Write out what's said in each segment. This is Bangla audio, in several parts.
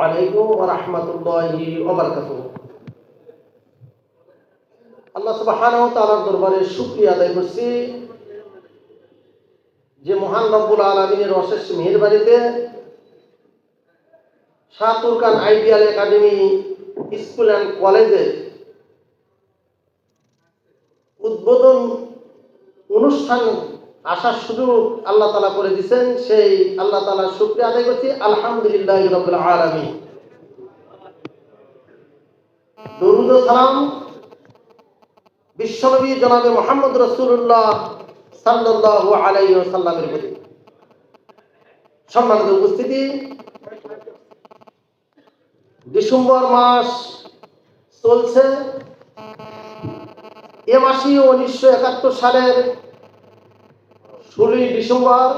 আলাইকুম দরবারে করছি যে মহান রব্বুল আলমিনের অশেষ মেহেরবাড়িতে Shahturkan ideal academy school and কলেজে উদ্বোধন অনুষ্ঠান আসার সুযোগ আল্লাহ তালা করে দিচ্ছেন সেই আল্লাহ তালা শুক্রিয়া আদায় করছি। আলহামদুলিল্লাহ রবিল আলমী দরুদ সালাম বিশ্বনবী জনাবে মোহাম্মদ রসুল্লাহ সাল্লাহ আলাই সাল্লামের প্রতি। সম্মানিত উপস্থিতি, ডিসেম্বর মাস চলছে। এ মাসই উনিশশো একাত্তর সালের ষোলোই ডিসেম্বর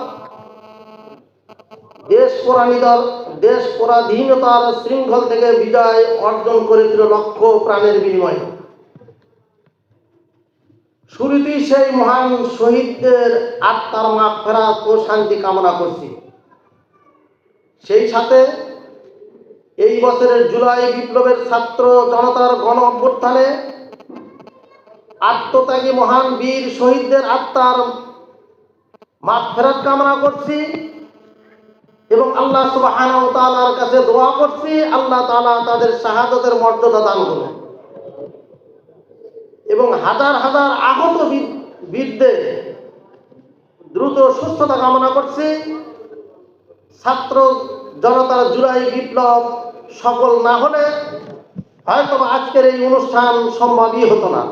দেশ পরাণীদল, দেশ পরাধীনতার শৃঙ্খল থেকে বিজয় অর্জন করেছিল লক্ষ প্রাণের বিনিময়ে। শুরুতেই সেই মহান শহীদদের আত্মার মাঠ ফেরাত ও শান্তি কামনা করছি। সেই সাথে এই বছরের জুলাই বিপ্লবের ছাত্র জনতার গণ অভ্যুত্থানে আত্মত্যাগী মহান বীর শহীদদের আত্মার মাঠ কামনা করছি এবং আল্লাহ তাআলার কাছে দোয়া করছি, আল্লাহ তাআলা তাদের শাহাদতের মর্যাদা দান করুন। এবং হাজার হাজার আহত বীর- বীরদের দ্রুত সুস্থতা কামনা করছি। ছাত্র জনতার জুলাই বিপ্লব সফল না হলে হয়তো আজকের এই অনুষ্ঠান সম্ভবই হতো না।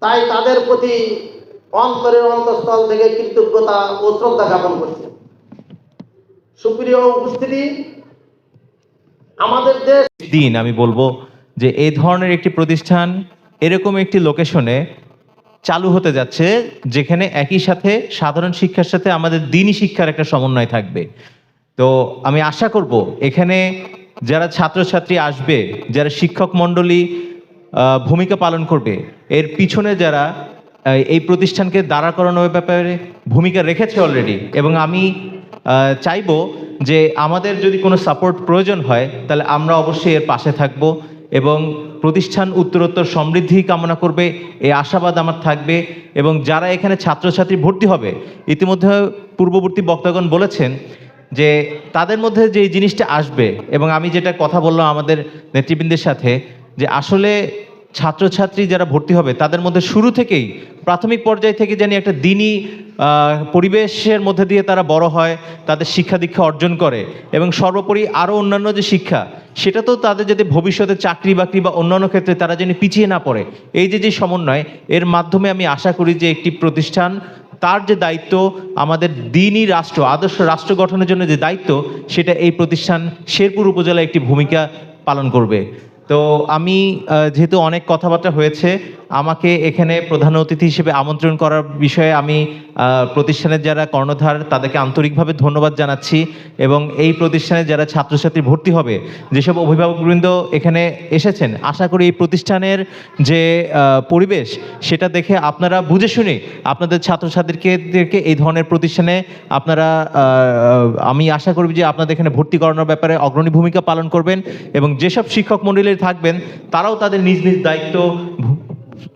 তাই তাদের প্রতি অন্তরের অন্তঃস্থল থেকে কৃতজ্ঞতা ও শ্রদ্ধা জ্ঞাপন করছি। সুপ্রিয় উপস্থিতি, আমাদের দেশ দিন আমি বলব যে এই ধরনের একটি প্রতিষ্ঠান, এরকম একটি লোকেশনে চালু হতে যাচ্ছে, যেখানে একই সাথে সাধারণ শিক্ষার সাথে আমাদের দিনই শিক্ষার একটা সমন্বয় থাকবে। তো আমি আশা করব এখানে যারা ছাত্রছাত্রী আসবে, যারা শিক্ষক মণ্ডলী ভূমিকা পালন করবে, এর পিছনে যারা এই প্রতিষ্ঠানকে দাঁড়া করানোর ব্যাপারে ভূমিকা রেখেছে অলরেডি এবং আমি চাইব যে আমাদের যদি কোনো সাপোর্ট প্রয়োজন হয়, তাহলে আমরা অবশ্যই এর পাশে থাকব এবং প্রতিষ্ঠান উত্তরোত্তর সমৃদ্ধি কামনা করবে, এই আশাবাদ আমার থাকবে এবং যারা এখানে ছাত্রছাত্রী ভর্তি হবে, ইতিমধ্যে পূর্ববর্তী বক্তাগণ বলেছেন যে তাদের মধ্যে যে জিনিসটা আসবে এবং আমি যেটা কথা বললাম আমাদের নেতৃবৃন্দের সাথে, যে আসলে ছাত্রছাত্রী যারা ভর্তি হবে, তাদের মধ্যে শুরু থেকেই প্রাথমিক পর্যায় থেকে জানি একটা দিনই পরিবেশের মধ্যে দিয়ে তারা বড় হয়, তাদের শিক্ষা দীক্ষা অর্জন করে এবং সর্বোপরি আরও অন্যান্য যে শিক্ষা, সেটা তো তাদের যাতে ভবিষ্যতে চাকরি বাকরি বা অন্যান্য ক্ষেত্রে তারা যেন পিছিয়ে না পড়ে। এই যে যে সমন্বয়, এর মাধ্যমে আমি আশা করি যে একটি প্রতিষ্ঠান, তার যে দায়িত্ব, আমাদের দিনই রাষ্ট্র, আদর্শ রাষ্ট্র গঠনের জন্য যে দায়িত্ব, সেটা এই প্রতিষ্ঠান শেরপুর উপজেলায় একটি ভূমিকা পালন করবে। তো আমি যেহেতু অনেক কথাবার্তা হয়েছে, আমাকে এখানে প্রধান অতিথি হিসেবে আমন্ত্রণ করার বিষয়ে আমি প্রতিষ্ঠানের যারা কর্ণধার, তাদেরকে আন্তরিকভাবে ধন্যবাদ জানাচ্ছি এবং এই প্রতিষ্ঠানে যারা ছাত্রছাত্রী ভর্তি হবে, যেসব অভিভাবকবৃন্দ এখানে এসেছেন, আশা করি এই প্রতিষ্ঠানের যে পরিবেশ, সেটা দেখে আপনারা বুঝে শুনে আপনাদের ছাত্রছাত্রীকে এই ধরনের প্রতিষ্ঠানে আপনারা আমি আশা করব যে আপনাদের এখানে ভর্তি করানোর ব্যাপারে অগ্রণী ভূমিকা পালন করবেন এবং যেসব শিক্ষক মণ্ডলী থাকবেন, তারাও তাদের নিজ নিজ দায়িত্ব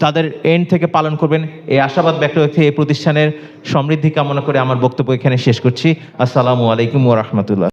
তাদের এন্ড থেকে পালন করবেন। এই আশাবাদ ব্যক্ত রেখে এই প্রতিষ্ঠানের সমৃদ্ধি কামনা করে আমার বক্তব্য এখানে শেষ করছি। আসসালামু আলাইকুম ওয়া রাহমাতুল্লাহ।